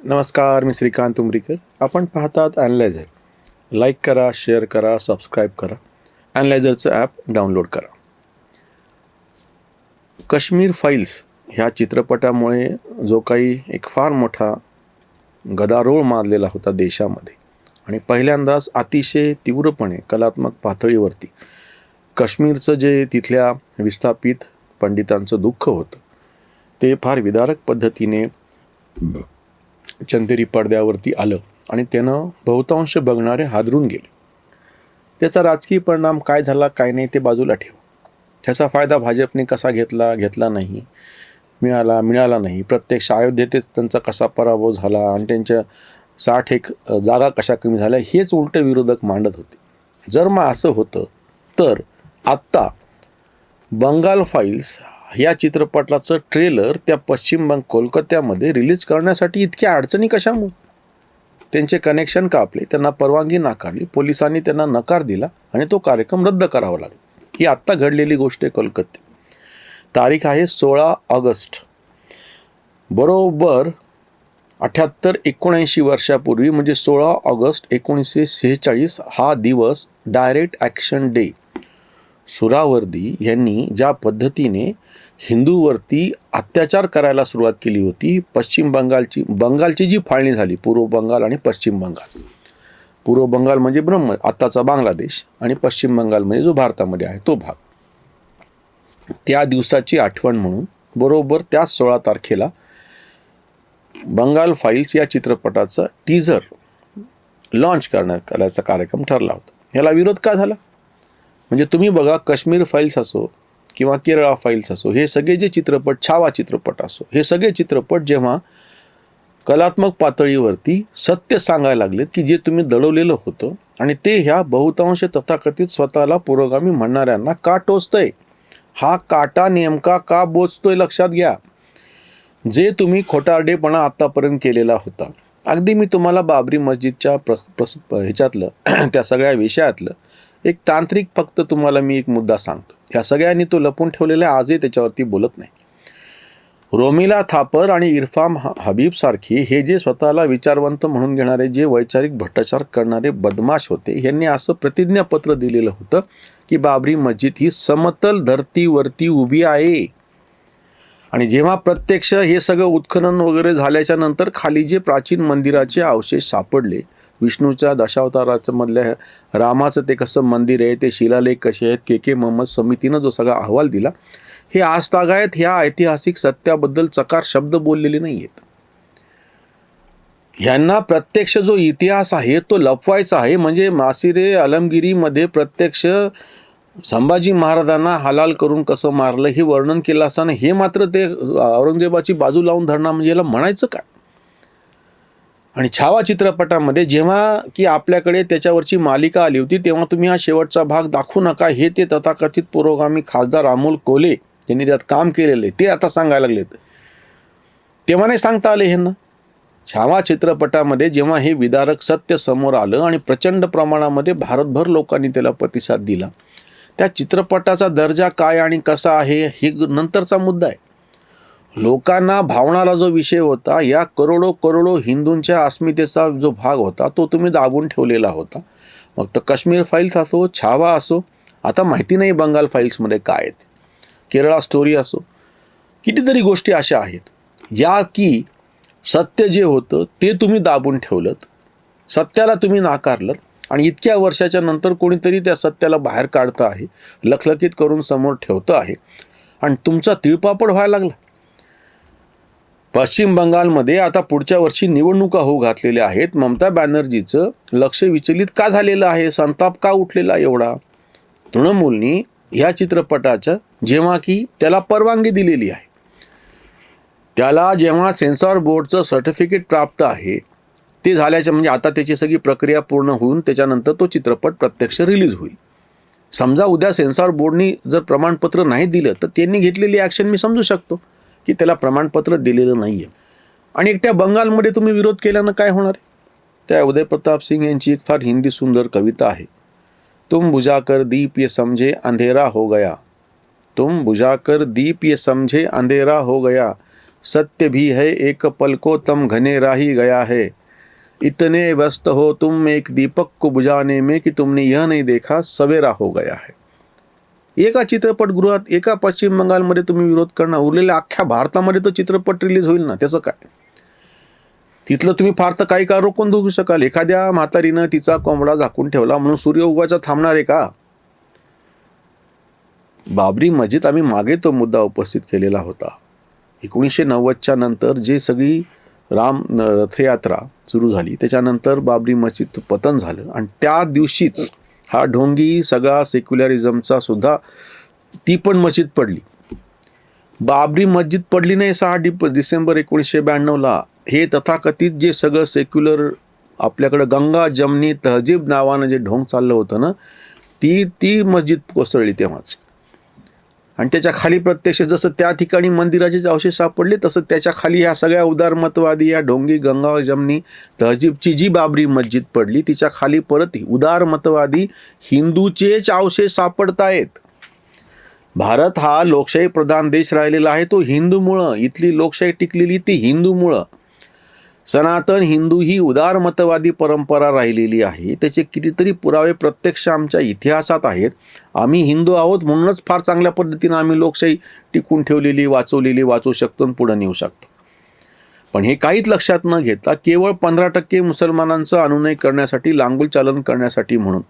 नमस्कार मी श्रीकांत उमरीकर. आपण पाहतात ॲनलायझर लाईक करा शेअर करा सबस्क्राईब करा. ॲनलायझरचं ॲप डाउनलोड करा. काश्मीर फाईल्स ह्या चित्रपटामुळे जो काही एक फार मोठा गदारोळ मारलेला होता देशामध्ये आणि पहिल्यांदाच अतिशय तीव्रपणे कलात्मक पातळीवरती काश्मीरचं जे तिथल्या विस्थापित पंडितांचं दुःख होतं ते फार विदारक पद्धतीने चंदेरी पडद्यावरती आलं आणि त्यानं बहुतांश बघणारे हादरून गेले. त्याचा राजकीय परिणाम काय झाला काय नाही ते बाजूला ठेव. त्याचा फायदा भाजपने कसा घेतला घेतला नाही मिळाला मिळाला नाही. प्रत्यक्ष अयोध्येतच त्यांचा कसा पराभव झाला आणि त्यांच्या साठ एक जागा कशा कमी झाल्या हेच उलटे विरोधक मांडत होते. जर मग असं होतं तर आत्ता बंगाल फाईल्स या चित्रपटाचं ट्रेलर त्या पश्चिम बंग कोलकात्यामध्ये रिलीज करण्यासाठी इतक्या अडचणी कशामुळे? त्यांचे कनेक्शन कापले त्यांना परवानगी नाकारली पोलिसांनी त्यांना नकार दिला आणि तो कार्यक्रम रद्द करावा लागला. ही आत्ता घडलेली गोष्ट आहे कोलकाते तारीख आहे सोळा ऑगस्ट. बरोबर अठ्याहत्तर एकोणऐंशी वर्षापूर्वी म्हणजे सोळा ऑगस्ट एकोणीसशे सेहेचाळीस हा दिवस डायरेक्ट ॲक्शन डे सुरावर्दी यांनी ज्या पद्धतीने हिंदूवरती अत्याचार करायला सुरुवात केली होती पश्चिम बंगालची बंगालची जी फाळणी झाली पूर्व बंगाल आणि पश्चिम बंगाल. पूर्व बंगाल म्हणजे ब्रह्म आत्ताचा बांगलादेश आणि पश्चिम बंगाल म्हणजे जो भारतामध्ये आहे तो भाग. त्या दिवसाची आठवण म्हणून बरोबर त्याच सोळा तारखेला बंगाल फाईल्स या चित्रपटाचा टीझर लॉन्च करण्यात आल्याचा कार्यक्रम ठरला होता. याला विरोध का झाला? म्हणजे तुम्ही बघा काश्मीर फाईल्स असो किंवा केरळा फाईल्स असो हे सगळे जे चित्रपट छावा चित्रपट असो हे सगळे चित्रपट जेव्हा कलात्मक पातळीवरती सत्य सांगायला लागलेत की जे तुम्ही दडवलेलं होतं आणि ते ह्या बहुतांश तथाकथित स्वतःला पुरोगामी म्हणणाऱ्यांना का टोचतंय? हा काटा नेमका का बोचतोय लक्षात घ्या. जे तुम्ही खोटारडेपणा आत्तापर्यंत केलेला होता. अगदी मी तुम्हाला बाबरी मस्जिदच्या प्र प्रस ह्याच्यातलं त्या सगळ्या विषयातलं एक तांत्रिक फक्त तुम्हाला मी एक मुद्दा सांगतो. ह्या सगळ्यांनी तो लपून ठेवलेला आहे, आजही त्याच्यावरती बोलत नाही. रोमिला थापर आणि इरफाम हबीब सारखी हे जे स्वतःला विचारवंत म्हणून घेणारे जे वैचारिक भ्रष्टाचार करणारे बदमाश होते यांनी असं प्रतिज्ञापत्र दिलेलं होतं की बाबरी मस्जिद ही समतल धरतीवरती उभी आहे. आणि जेव्हा प्रत्यक्ष हे सगळं उत्खनन वगैरे झाल्याच्यानंतर खाली जे प्राचीन मंदिराचे अवशेष सापडले विष्णूच्या दशावताराचं मधल्या रामाचं ते कसं मंदिर आहे ते शिलालेख कसे आहेत के के मोहम्मद समितीनं जो सगळा अहवाल दिला हे आजतागायत ह्या ऐतिहासिक सत्याबद्दल चकार शब्द बोललेले नाही आहेत यांना प्रत्यक्ष जो इतिहास आहे तो लपवायचा आहे म्हणजे मासिरे अलमगिरीमध्ये प्रत्यक्ष संभाजी महाराजांना हलाल करून कसं मारलं हे वर्णन केलं असताना हे मात्र ते औरंगजेबाची बाजू लावून धरणं म्हणजे याला म्हणायचं काय? आणि छावा चित्रपटामध्ये जेव्हा की आपल्याकडे त्याच्यावरची मालिका आली होती तेव्हा तुम्ही हा शेवटचा भाग दाखवू नका. हे ते तथाकथित पुरोगामी खासदार अमोल कोले यांनी त्यात काम केलेलं. आहे ते आता सांगायला लागलेत. तेव्हा नाही सांगता आले ह्यांना. छावा चित्रपटामध्ये जेव्हा हे विदारक सत्य समोर आलं आणि प्रचंड प्रमाणामध्ये भारतभर लोकांनी त्याला प्रतिसाद दिला त्या चित्रपटाचा दर्जा काय आणि कसा आहे हे नंतरचा मुद्दा आहे. लोकांना भावणारा जो विषय होता या करोडो करोडो हिंदूंच्या अस्मितेचा जो भाग होता तो तुम्ही दाबून ठेवलेला होता. मग तर काश्मीर फाईल्स असो छावा असो आता माहिती नाही बंगाल फाईल्समध्ये काय आहेत. केरळा स्टोरी असो कितीतरी गोष्टी अशा आहेत या की सत्य जे होतं ते तुम्ही दाबून ठेवलं सत्याला तुम्ही नाकारलं आणि इतक्या वर्षाच्या नंतर कोणीतरी त्या सत्याला बाहेर काढतं आहे लखलखीत करून समोर ठेवतं आहे. आणि तुमचा तिळपापड व्हायला लागला. पश्चिम बंगालमध्ये आता पुढच्या वर्षी निवडणुका होऊ घातलेल्या आहेत. ममता बॅनर्जीचं लक्ष विचलित का झालेलं आहे? संताप का उठलेला एवढा? तृणमूलनी ह्या चित्रपटाचं जेव्हा की त्याला परवानगी दिलेली आहे. त्याला जेव्हा सेन्सॉर बोर्डचं सर्टिफिकेट प्राप्त आहे ते झाल्याच्या म्हणजे आता त्याची सगळी प्रक्रिया पूर्ण होऊन त्याच्यानंतर तो चित्रपट प्रत्यक्ष रिलीज होईल. समजा उद्या सेन्सॉर बोर्डनी जर प्रमाणपत्र नाही दिलं तर त्यांनी घेतलेली ॲक्शन मी समजू शकतो. की त्याला प्रमाणपत्र दिलेलं नाही आहे आणि एकट्या बंगालमध्ये तुम्ही विरोध केल्यानं काय होणार त्या उदय प्रताप सिंग यांची एक फार हिंदी सुंदर कविता आहे. तुम बुझाकर दीप ये समझे अंधेरा हो गया. तुम बुझाकर दीप ये समझे अंधेरा हो गया. सत्य भी है एक पल को तम घने राही गया है. इतने व्यस्त हो तुम एक दीपक को बुझाने में कि तुमने यह नहीं देखा सवेरा हो गया है। एका चित्रपटगृहात एका पश्चिम बंगालमध्ये तुम्ही विरोध करणार उरलेल्या अख्ख्या भारतामध्ये तो चित्रपट रिलीज होईल ना? त्याचं काय? तिथलं तुम्ही फार तर काही काळ रोखून धुवू शकाल. एखाद्या म्हातारीनं तिचा कोंबडा झाकून ठेवला म्हणून सूर्य उगवायचा थांबणार आहे का? बाबरी मस्जिद आम्ही मागे तो मुद्दा उपस्थित केलेला होता. एकोणीसशे नव्वदच्या नंतर जे सगळी राम रथयात्रा सुरू झाली त्याच्यानंतर बाबरी मस्जिद पतन झालं. आणि त्या दिवशीच हा ढोंगी सगळा सेक्युलरिझमचा सुद्धा ती पण मस्जिद पडली. बाबरी मस्जिद पडली नाही सहा डिप डिसेंबर एकोणीसशे ब्याण्णवला. हे तथाकथित जे सगळं सेक्युलर आपल्याकडं गंगा जमनी तहजीब नावानं जे ढोंग चाललं होतं ना ती ती मस्जिद कोसळली तेव्हाच. आणि त्याच्याखाली प्रत्यक्ष जसं त्या ठिकाणी मंदिराचे जे अवशेष सापडले तसं त्याच्याखाली ह्या सगळ्या उदारमतवादी या ढोंगी गंगा जमनी तहजीबची जी बाबरी मस्जिद पडली तिच्या खाली परत उदारमतवादी हिंदूचेच अवशेष सापडतायत. भारत हा लोकशाही प्रधान देश राहिलेला आहे तो हिंदूमुळं इथली लोकशाही टिकलेली ती हिंदूमुळं. सनातन हिंदू ही उदारमतवादी परंपरा राहिलेली आहे. त्याचे कितीतरी पुरावे प्रत्यक्ष आमच्या इतिहासात आहेत. आम्ही हिंदू आहोत म्हणूनच फार चांगल्या पद्धतीनं आम्ही लोकशाही टिकून ठेवलेली वाचवलेली वाचू शकतो आणि पुढे नेऊ शकतो. पण हे काहीच लक्षात न घेता केवळ पंधरा टक्के मुसलमानांचं अनुनय करण्यासाठी लांगुल चालन करण्यासाठी म्हणून.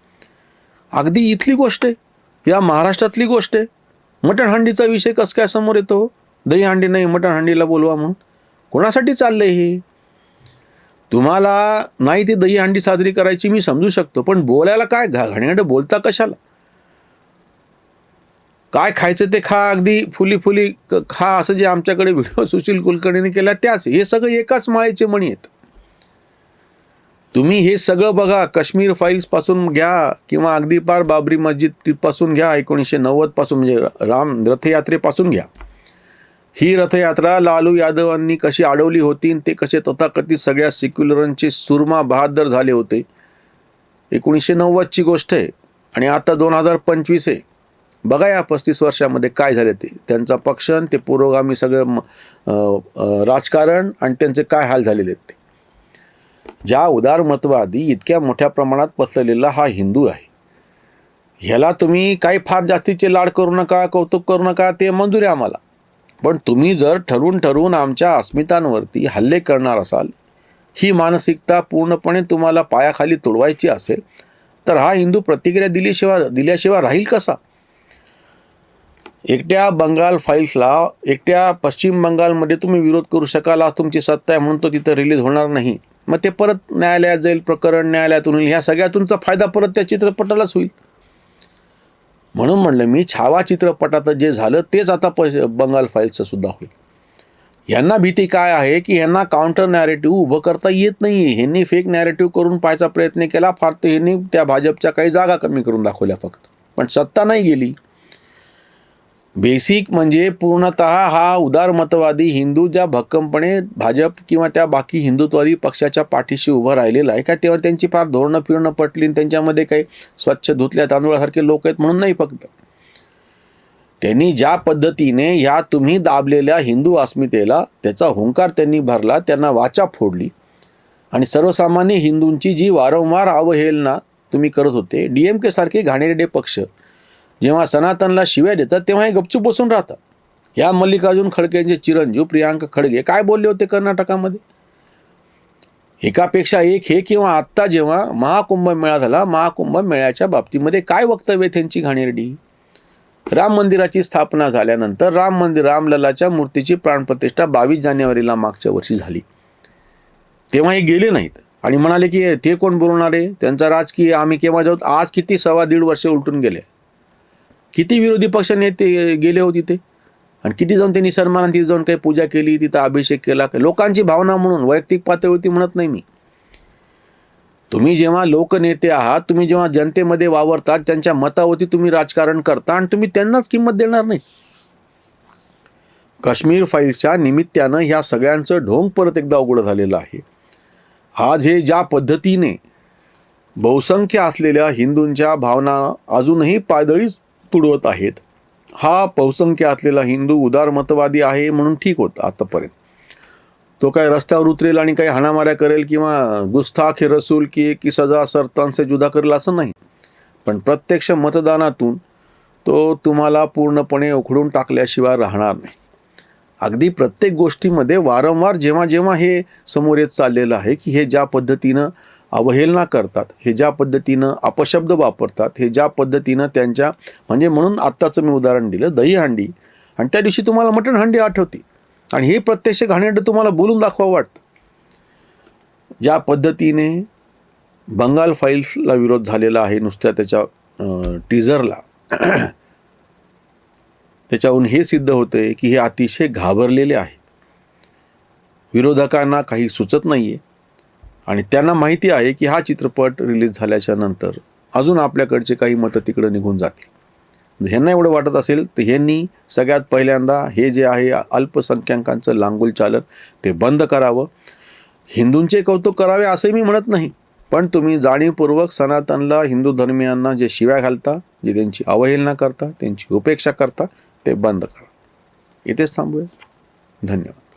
अगदी इथली गोष्ट आहे. या महाराष्ट्रातली गोष्ट आहे. मटण हंडीचा विषय कसं काय समोर येतो? दही हंडी नाही मटण हंडीला बोलवा म्हणून. कोणासाठी चाललंय हे? तुम्हाला नाही ती दही हंडी साजरी करायची मी समजू शकतो पण बोलायला काय? घा बोलता कशाला? काय खायचं ते खा अगदी फुली फुली खा असं जे आमच्याकडे व्हिडिओ सुशील कुलकर्णीने केला त्याच हे सगळं एकाच माळेचे म्हणी आहेत. तुम्ही हे सगळं बघा काश्मीर फाईल्सपासून घ्या किंवा अगदी पार बाबरी मस्जिदपासून घ्या एकोणीसशे नव्वदपासून म्हणजे राम रथयात्रेपासून घ्या. ही रथयात्रा लालू यादवांनी कशी अडवली होती ते कसे तथाकथित सगळ्या सेक्युलरांचे सुरमा बहादर झाले होते? एकोणीसशे नव्वदची गोष्ट आहे आणि आता दोन हजार पंचवीस आहे. बघा या पस्तीस वर्षामध्ये काय झाले ते. त्यांचा पक्ष आणि ते पुरोगामी सगळं राजकारण आणि त्यांचे काय हाल झालेले आहेत ते. ज्या उदारमतवादी इतक्या मोठ्या प्रमाणात पसरलेला हा हिंदू आहे. ह्याला तुम्ही काही फार जास्तीचे लाड करू नका कौतुक करू नका ते मंजूर आहे आम्हाला. पण तुम्ही जर ठरवून ठरवून आमच्या अस्मितांवरती हल्ले करणार असाल ही मानसिकता पूर्णपणे तुम्हाला पायाखाली तुडवायची असेल तर हा हिंदू प्रतिक्रिया दिल्याशिवाय दिल्याशिवाय राहील कसा? एकट्या बंगाल फाईल्सला एकट्या पश्चिम बंगालमध्ये तुम्ही विरोध करू शकाल आज तुमची सत्ता आहे म्हणून तो तिथं रिलीज होणार नाही. मग ते परत न्यायालयात जाईल प्रकरण न्यायालयातून येईल ह्या सगळ्यातूनचा फायदा परत त्या चित्रपटालाच होईल. म्हणून म्हणलं मी छावा चित्रपटाचं जे झालं तेच आता प बंगाल फाईल्सचं सुद्धा होईल. यांना भीती काय आहे की यांना काउंटर नॅरेटिव्ह उभं करता येत नाही ह्यांनी फेक नॅरेटिव्ह करून पाहायचा प्रयत्न केला फार तर ह्यांनी त्या भाजपच्या काही जागा कमी करून दाखवल्या फक्त. पण सत्ता नाही गेली. बेसिक म्हणजे पूर्णत हा उदारमतवादी हिंदू ज्या भक्कमपणे भाजप किंवा त्या बाकी हिंदुत्ववादी पक्षाच्या पाठीशी उभं राहिलेला आहे का? तेव्हा त्यांची फार धोरणं फिरणं पटली आणि त्यांच्यामध्ये काही स्वच्छ धुतल्या तांदूळासारखे लोक आहेत म्हणून नाही फक्त. त्यांनी ज्या पद्धतीने ह्या तुम्ही दाबलेल्या हिंदू अस्मितेला त्याचा हुंकार त्यांनी भरला त्यांना वाचा फोडली. आणि सर्वसामान्य हिंदूंची जी वारंवार अवहेलना तुम्ही करत होते डी एम सारखे घाणेरडे पक्ष जेव्हा सनातनला शिव्या देतात तेव्हा हे गपचूप बसून राहतात. या मल्लिकार्जुन खडगेंचे चिरंजीव प्रियांक खडगे काय बोलले होते कर्नाटकामध्ये? एकापेक्षा एक हे किंवा आत्ता जेव्हा महाकुंभ मेळा झाला महाकुंभ मेळ्याच्या बाबतीमध्ये काय वक्तव्य त्यांची घाणेरडी? राम मंदिराची स्थापना झाल्यानंतर राम मंदिर रामललाच्या मूर्तीची प्राणप्रतिष्ठा बावीस जानेवारीला मागच्या वर्षी झाली. तेव्हा हे गेले नाहीत. आणि म्हणाले की ते कोण बोलणारे आहे त्यांचा राजकीय आम्ही केव्हा जाऊ? आज किती सव्वा दीड वर्ष उलटून गेले. किती विरोधी पक्ष नेते गेले होते ते आणि किती जाऊन त्यांनी सन्मानात तिथे जाऊन काही पूजा केली तिथं अभिषेक केला लोकांची भावना म्हणून वैयक्तिक पातळीवरती म्हणत नाही मी. तुम्ही जेव्हा लोकनेते आहात तुम्ही जेव्हा जनतेमध्ये वावरतात त्यांच्या मतावरती तुम्ही राजकारण करता आणि तुम्ही त्यांनाच किंमत देणार नाही. काश्मीर फाईल्सच्या निमित्तानं ह्या सगळ्यांचं ढोंग परत एकदा उघड झालेलं आहे. आज हे ज्या पद्धतीने बहुसंख्य असलेल्या हिंदूंच्या भावना अजूनही पायदळीच तुडवत आहेत. हा बहुसंख्य असलेला हिंदू उदारमतवादी आहे म्हणून ठीक होतं आतापर्यंत. तो काय रस्त्यावर उतरेल आणि काही हाणामाऱ्या करेल किंवा गुस्ताख रसूल की की सजा सरतांचे जुदा करेल असं नाही. पण प्रत्यक्ष मतदानातून तो तुम्हाला पूर्णपणे उखडून टाकल्याशिवाय राहणार नाही. अगदी प्रत्येक गोष्टीमध्ये वारंवार जेव्हा जेव्हा हे समोर येत चाललेलं आहे की हे ज्या पद्धतीनं अवहेलना करतात. हे ज्या पद्धतीनं अपशब्द वापरतात हे ज्या पद्धतीनं त्यांच्या म्हणजे म्हणून आत्ताचं मी उदाहरण दिलं दहीहंडी आणि त्या दिवशी तुम्हाला मटण हंडी आठवते. आणि हे प्रत्यक्ष घाणेरडं तुम्हाला बोलून दाखवावं वाटतं. ज्या पद्धतीने बंगाल फाईल्सला विरोध झालेला आहे नुसत्या त्याच्या टीझरला त्याच्याहून हे सिद्ध होते की हे अतिशय घाबरलेले आहेत. विरोधकांना काही सुचत नाही आहे आणि त्यांना माहिती आहे की हा चित्रपट रिलीज झाल्याच्यानंतर अजून आपल्याकडचे काही मतं तिकडं निघून जातील. म्हणजे ह्यांना एवढं वाटत असेल तर ह्यांनी सगळ्यात पहिल्यांदा हे जे आहे अल्पसंख्याकांचं लांगुल चालन ते बंद करावं. हिंदूंचे कौतुक करावे असे मी म्हणत नाही. पण तुम्ही जाणीवपूर्वक सनातनला हिंदू धर्मियांना जे शिव्या घालता जे त्यांची अवहेलना करता त्यांची उपेक्षा करता ते बंद करा. इथेच थांबूया. धन्यवाद.